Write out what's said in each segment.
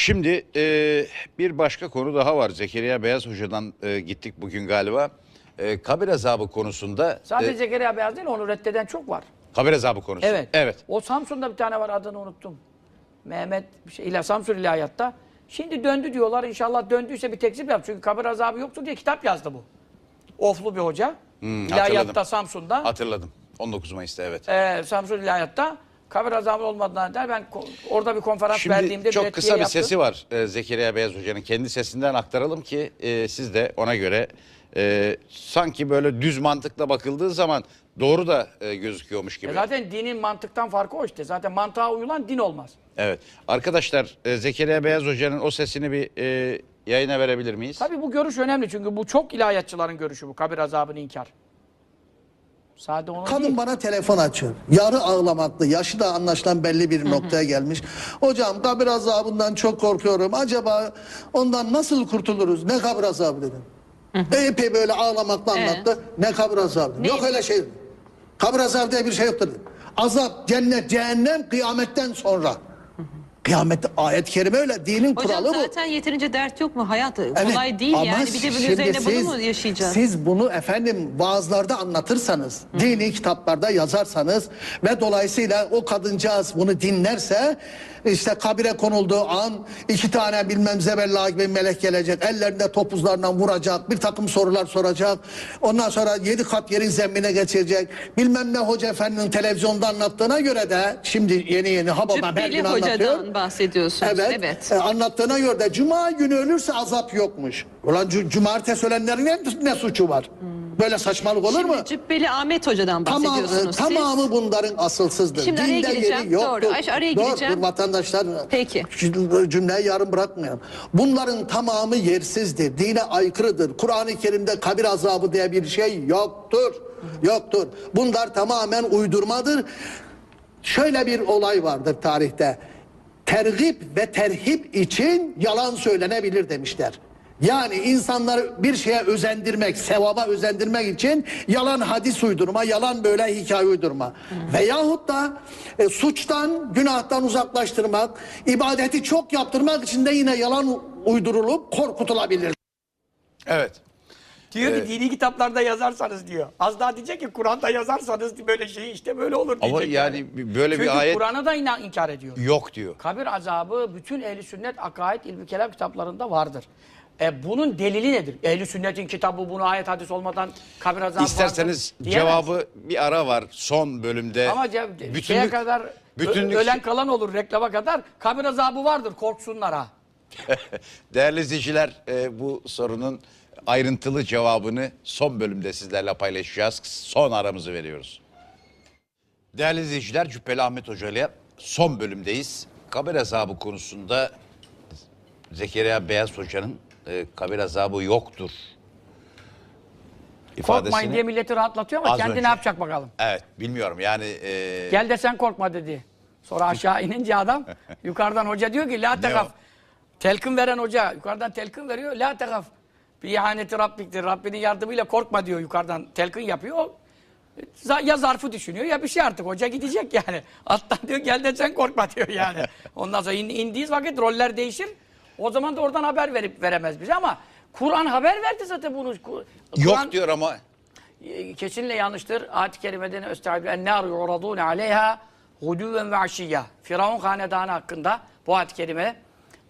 Şimdi e, bir başka konu daha var. Zekeriya Beyaz Hoca'dan e, gittik bugün galiba. E, kabir azabı konusunda. Sadece e, Zekeriya Beyaz değil onu reddeden çok var. kabir azabı konusu. Evet. Evet. O Samsun'da bir tane var adını unuttum. Mehmet şey, İla, Samsun İlahiyat'ta. Şimdi döndü diyorlar. İnşallah döndüyse bir tekzip yap. Çünkü kabir azabı yoktur diye kitap yazdı bu. Oflu bir hoca. İlahiyat'ta Hmm, hatırladım. Samsun'da. Hatırladım. 19 Mayıs'ta evet. Ee, Samsun İlahiyat'ta kabir azabı olmadığına der. Ben orada bir konferans Şimdi verdiğimde çok kısa bir yaptım. sesi var e, Zekeriya Beyaz Hoca'nın. Kendi sesinden aktaralım ki e, siz de ona göre e, sanki böyle düz mantıkla bakıldığı zaman doğru da e, gözüküyormuş gibi. E zaten dinin mantıktan farkı o işte. Zaten mantığa uyulan din olmaz. Evet. Arkadaşlar e, Zekeriya Beyaz Hoca'nın o sesini bir e, yayına verebilir miyiz? Tabii bu görüş önemli çünkü bu çok ilahiyatçıların görüşü bu kabir azabını inkar. Sade onun Kadın değil. bana telefon açıyor. Yarı ağlamaklı. Yaşı da anlaşılan belli bir noktaya gelmiş. Hocam kabir azabından çok korkuyorum. Acaba ondan nasıl kurtuluruz? Ne kabir azabı dedim. Epey böyle ağlamakla anlattı. Ne kabir azabı? Yok öyle şey. Kabir azabı diye bir şey yoktur. dedi. Azap, cennet, cehennem kıyametten sonra. Kıyamette ayet-i kerime öyle. Dinin Hocam kuralı bu. zaten yeterince dert yok mu? Hayat Evet, kolay değil ama yani. Bir de bunun üzerine siz- bunu mu yaşayacağız? Siz bunu efendim vaazlarda anlatırsanız, dini kitaplarda yazarsanız ve dolayısıyla o kadıncağız bunu dinlerse işte kabire konulduğu an iki tane bilmem zebella gibi melek gelecek. Ellerinde topuzlarından vuracak. Bir takım sorular soracak. Ondan sonra yedi kat yerin zemmine geçirecek. Bilmem ne hoca efendinin televizyonda anlattığına göre de şimdi yeni yeni Hababam her gün anlatıyor. Bahsediyorsunuz. Evet. Evet. E, anlattığına göre de cuma günü ölürse azap yokmuş. Ulan cu- cumartesi ölenlerin ne, ne suçu var? Böyle saçmalık olur mu? Şimdi Cübbeli Ahmet hocadan Tamam, e, bahsediyorsunuz siz. tamamı bunların asılsızdır. Şimdi araya Dinde gireceğim. yoktur. Doğru. Ayşe, araya Dur, gireceğim. Dur vatandaşlar. Peki. Cümleyi yarım bırakmayalım. Bunların tamamı yersizdir. Dine aykırıdır. Kur'an-ı Kerim'de kabir azabı diye bir şey yoktur. Yoktur. Bunlar tamamen uydurmadır. Şöyle bir olay vardır tarihte. Tergip ve terhip için yalan söylenebilir demişler. Yani insanları bir şeye özendirmek, sevaba özendirmek için yalan hadis uydurma, yalan böyle hikaye uydurma. Veyahut da e, suçtan, günahtan uzaklaştırmak, ibadeti çok yaptırmak için de yine yalan uydurulup korkutulabilir. Evet. Diyor ki dini kitaplarda yazarsanız diyor. Az daha diyecek ki Kur'an'da yazarsanız böyle şey işte böyle olur diyecek. Ama yani böyle Çünkü bir ayet Kur'an'ı da inan, inkar ediyor. yok diyor. Kabir azabı bütün ehli sünnet akaid ilmi kelam kitaplarında vardır. E bunun delili nedir? Ehli sünnetin kitabı bunu ayet hadis olmadan kabir azabı İsterseniz vardır diyemez. cevabı bir ara var son bölümde. ama ce- şeye kadar bütünlük- ölen kalan olur reklama kadar kabir azabı vardır korksunlar ha. Değerli izleyiciler e, bu sorunun ayrıntılı cevabını son bölümde sizlerle paylaşacağız. Son aramızı veriyoruz. Değerli izleyiciler Cübbeli Ahmet Hoca ile son bölümdeyiz. Kabir azabı konusunda Zekeriya Beyaz Hoca'nın e, kabir azabı yoktur Korkmayın diye milleti rahatlatıyor ama kendi önce. ne yapacak bakalım. Evet bilmiyorum yani e, Gel de sen korkma dedi. Sonra aşağı inince adam yukarıdan hoca diyor ki la tekaf. Telkin veren hoca yukarıdan telkin veriyor. La tekaf. Bir ihaneti Rabbiktir. Rabbinin yardımıyla korkma diyor yukarıdan. Telkin yapıyor. O, ya zarfı düşünüyor ya bir şey artık. Hoca gidecek yani. Alttan diyor gel de sen korkma diyor yani. Ondan sonra in, indiği vakit roller değişir. O zaman da oradan haber verip veremez bize ama Kur'an haber verdi zaten bunu. Ku- Kur'an- yok diyor ama e, kesinlikle yanlıştır. Ayet-i kerimede ne östaibu ennâr yu'radûne aleyhâ hudûven ve aşiyya. Firavun hanedanı hakkında bu ayet-i kerime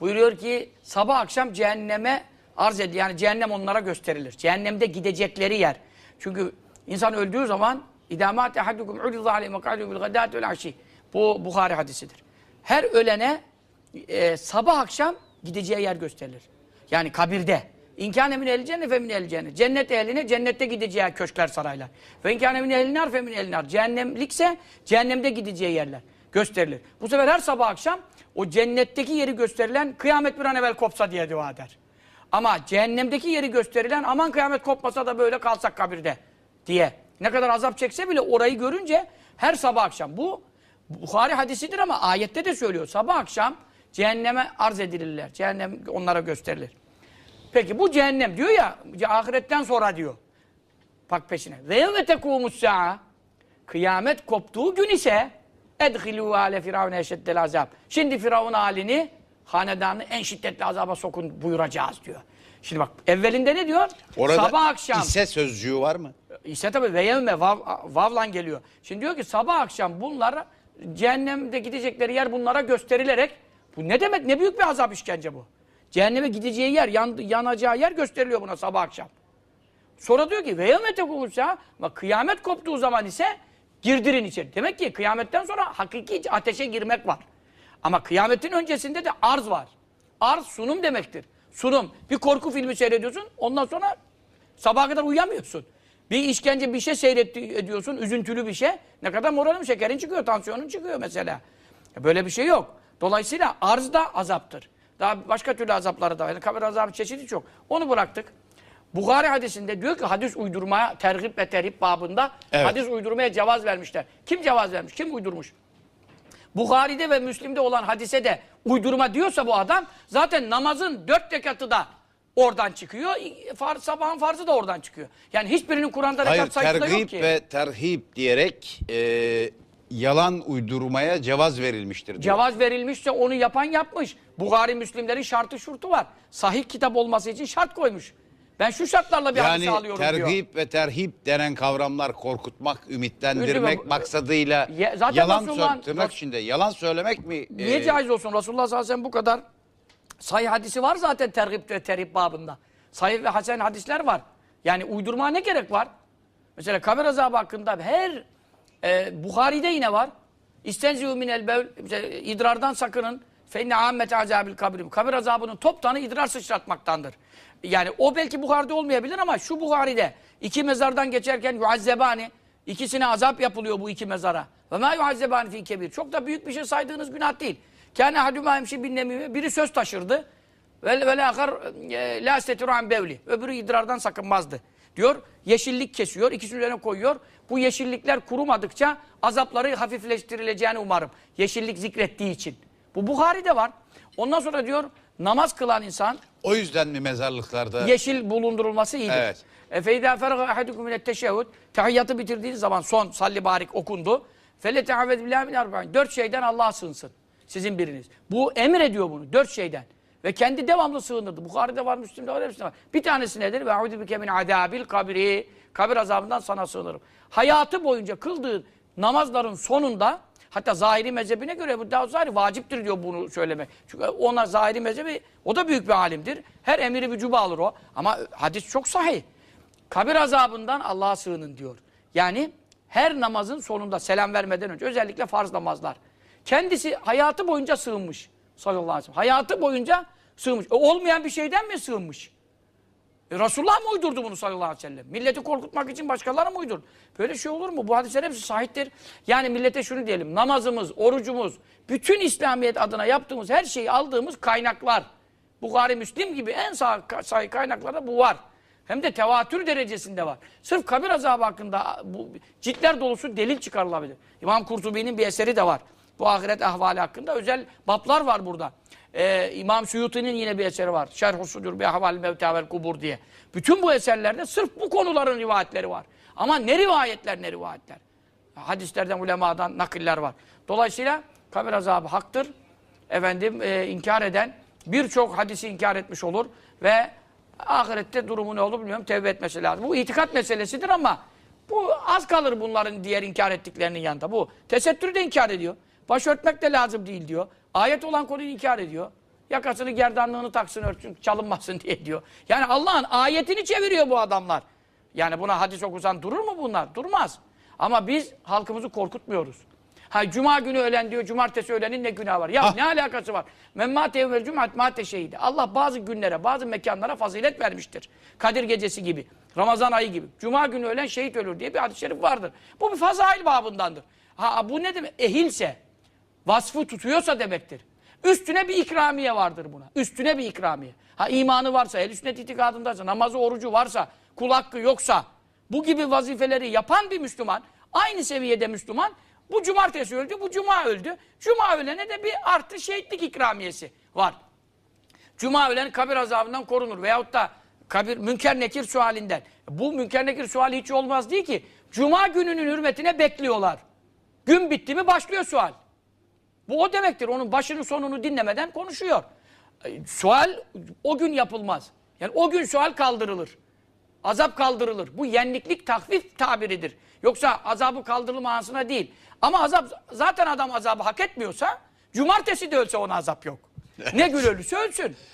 buyuruyor ki sabah akşam cehenneme arz edilir. Yani cehennem onlara gösterilir. Cehennemde gidecekleri yer. Çünkü insan öldüğü zaman idâmât ehaddukum urizâ aleyhi mekâdû bil aşî. Bu Bukhari hadisidir. Her ölene e, sabah akşam gideceği yer gösterilir. Yani kabirde. İmkâne min ehli cennet fe min ehli cennet. Cennet ehline cennette gideceği köşkler saraylar. Ve imkâne min ehli nar fe min ehli nar. Cehennemlikse cehennemde gideceği yerler gösterilir. Bu sefer her sabah akşam o cennetteki yeri gösterilen kıyamet bir an evvel kopsa diye dua eder. Ama cehennemdeki yeri gösterilen aman kıyamet kopmasa da böyle kalsak kabirde diye. Ne kadar azap çekse bile orayı görünce her sabah akşam. Bu Bukhari hadisidir ama ayette de söylüyor. Sabah akşam cehenneme arz edilirler. Cehennem onlara gösterilir. Peki bu cehennem diyor ya ahiretten sonra diyor. Bak peşine. Ve yevme tekûmus sa'a. Kıyamet koptuğu gün ise edhilû ale firavune eşeddel azab. Şimdi firavun halini hanedanını en şiddetli azaba sokun buyuracağız diyor. Şimdi bak evvelinde ne diyor? Orada sabah akşam. ise sözcüğü var mı? İse tabi ve yevme vav, vavlan geliyor. Şimdi diyor ki sabah akşam bunlara cehennemde gidecekleri yer bunlara gösterilerek bu ne demek ne büyük bir azap işkence bu. Cehenneme gideceği yer yan, yanacağı yer gösteriliyor buna sabah akşam. Sonra diyor ki ve yevme tekumusya ama kıyamet koptuğu zaman ise girdirin içeri. Demek ki kıyametten sonra hakiki ateşe girmek var. Ama kıyametin öncesinde de arz var. Arz sunum demektir. Sunum. Bir korku filmi seyrediyorsun ondan sonra sabaha kadar uyuyamıyorsun. Bir işkence bir şey seyrediyorsun üzüntülü bir şey. Ne kadar moralin şekerin çıkıyor, tansiyonun çıkıyor mesela. E Böyle bir şey yok. Dolayısıyla arz da azaptır. Daha başka türlü azapları da var. Yani kabir azabı çeşidi çok. Onu bıraktık. Bukhari hadisinde diyor ki hadis uydurmaya tergip ve terhip babında Evet. hadis uydurmaya cevaz vermişler. Kim cevaz vermiş? Kim uydurmuş? Bukhari'de ve Müslim'de olan hadise de uydurma diyorsa bu adam zaten namazın dört rekatı da oradan çıkıyor. Far, sabahın farzı da oradan çıkıyor. Yani hiçbirinin Kur'an'da Hayır rekat sayısı da yok ki. ve terhip diyerek e, yalan uydurmaya cevaz verilmiştir diyor. Cevaz verilmişse onu yapan yapmış. Bukhari Müslimlerin şartı şurtu var. Sahih kitap olması için şart koymuş. Ben şu şartlarla bir hadise yani alıyorum diyor. tergip ve terhip denen kavramlar korkutmak, ümitlendirmek Üzülme. maksadıyla Ya- zaten yalan sö- tırnak içinde yalan söylemek mi? Niye e, caiz olsun? Resulullah sallallahu aleyhi ve sellem bu kadar sahih hadisi var zaten tergip ve terhip babında. Sahih ve hasen hadisler var. Yani uydurmaya ne gerek var? Mesela kabir azabı hakkında her e, Bukhari'de yine var. İstenzihu minel bevl mesela idrardan sakının fe inne ammete azabil kabri. Kabir azabının toptanı idrar sıçratmaktandır. Yani o belki Bukhari'de olmayabilir ama şu Bukhari'de iki mezardan geçerken yuazzebani ikisine azap yapılıyor bu iki mezara. Ve ma yuazzebani fi kebir. Çok da büyük bir şey saydığınız günah değil. Kâne hadûmâ hemşi bin. Biri söz taşırdı. Ve ve lâkar e, lâ setiru an bevli. Öbürü idrardan sakınmazdı. Diyor yeşillik kesiyor. ikisinin üzerine koyuyor. Bu yeşillikler kurumadıkça azapları hafifleştirileceğini umarım. Yeşillik zikrettiği için. Bu Bukhari'de var. Ondan sonra diyor namaz kılan insan O yüzden mi mezarlıklarda? yeşil bulundurulması iyidir. Evet. E feyda ferga ahadukum minet teşehhud. Tahiyyatı bitirdiğiniz zaman son salli barik okundu. Fele teavvez billahi min arba'in. Dört şeyden Allah'a sığınsın. Sizin biriniz. Bu emir ediyor bunu. Dört şeyden. Ve kendi devamlı sığınırdı. Bukhari'de var, Müslim'de var, hepsinde var. Bir tanesi nedir? Ve audu bike min adabil kabri. Kabir azabından sana sığınırım. Hayatı boyunca kıldığı namazların sonunda hatta zahiri mezhebine göre bu daha zahiri vaciptir diyor bunu söylemek. Çünkü ona zahiri mezhebi o da büyük bir alimdir. Her emiri vücuba alır o. Ama hadis çok sahih. Kabir azabından Allah'a sığının diyor. Yani her namazın sonunda selam vermeden önce özellikle farz namazlar. Kendisi hayatı boyunca sığınmış sallallahu aleyhi ve sellem. Hayatı boyunca sığınmış. E, olmayan bir şeyden mi sığınmış? E, Resulullah mı uydurdu bunu sallallahu aleyhi ve sellem? Milleti korkutmak için başkaları mı uydurdu? Böyle şey olur mu? Bu hadisler hepsi sahiptir. Yani millete şunu diyelim. Namazımız, orucumuz, bütün İslamiyet adına yaptığımız her şeyi aldığımız kaynaklar. Bukhari, Müslim gibi en sahih kaynaklarda bu var. Hem de tevatür derecesinde var. Sırf kabir azabı hakkında bu ciltler dolusu delil çıkarılabilir. İmam Kurtubi'nin bir eseri de var. Bu ahiret ahvali hakkında özel bablar var burada. Ee, İmam Suyuti'nin yine bir eseri var. Şerh-u Sudur bi ahval mevta vel kubur diye. Bütün bu eserlerde sırf bu konuların rivayetleri var. Ama ne rivayetler ne rivayetler. Hadislerden, ulemadan nakiller var. Dolayısıyla kabir azabı haktır. Efendim e, inkar eden birçok hadisi inkar etmiş olur ve ahirette durumu ne olur bilmiyorum tevbe etmesi lazım. Bu itikat meselesidir ama bu az kalır bunların diğer inkar ettiklerinin yanında. Bu tesettürü de inkar ediyor. Başörtmek de lazım değil diyor. Ayet olan konuyu inkar ediyor. Yakasını gerdanlığını taksın örtsün çalınmasın diye diyor. Yani Allah'ın ayetini çeviriyor bu adamlar. Yani buna hadis okusan durur mu bunlar? Durmaz. Ama biz halkımızı korkutmuyoruz. Ha cuma günü ölen diyor, cumartesi ölenin ne günah var? Ya ne alakası var? Men mâte evvel cumat mâte şehidi. Allah bazı günlere, bazı mekanlara fazilet vermiştir. Kadir gecesi gibi, Ramazan ayı gibi. Cuma günü ölen şehit ölür diye bir hadis-i şerif vardır. Bu bir fazail babındandır. Ha bu ne demek? Ehilse, vasfı tutuyorsa demektir. Üstüne bir ikramiye vardır buna. Üstüne bir ikramiye. Ha imanı varsa, el sünnet itikadındaysa, namazı, orucu varsa, kul hakkı yoksa, bu gibi vazifeleri yapan bir Müslüman, aynı seviyede Müslüman, bu cumartesi öldü, bu cuma öldü. Cuma ölene de bir artı şehitlik ikramiyesi var. Cuma ölen kabir azabından korunur. Veyahut da kabir münker nekir sualinden. Bu münker nekir suali hiç olmaz değil ki. Cuma gününün hürmetine bekliyorlar. Gün bitti mi başlıyor sual. Bu o demektir. Onun başını sonunu dinlemeden konuşuyor. sual o gün yapılmaz. Yani o gün sual kaldırılır. Azap kaldırılır. Bu yenliklik takvif tabiridir. Yoksa azabı kaldırılma anısına değil. Ama azap zaten adam azabı hak etmiyorsa cumartesi de ölse ona azap yok. Ne gün ölürse ölsün.